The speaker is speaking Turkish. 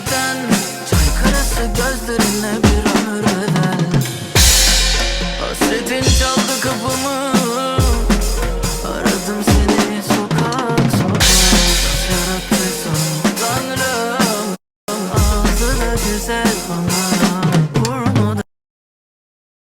neden Çay karası gözlerine bir ömür bedel Hasretin çaldı kapımı Aradım seni sokak sokak. Yarattıysan Tanrım güzel bana.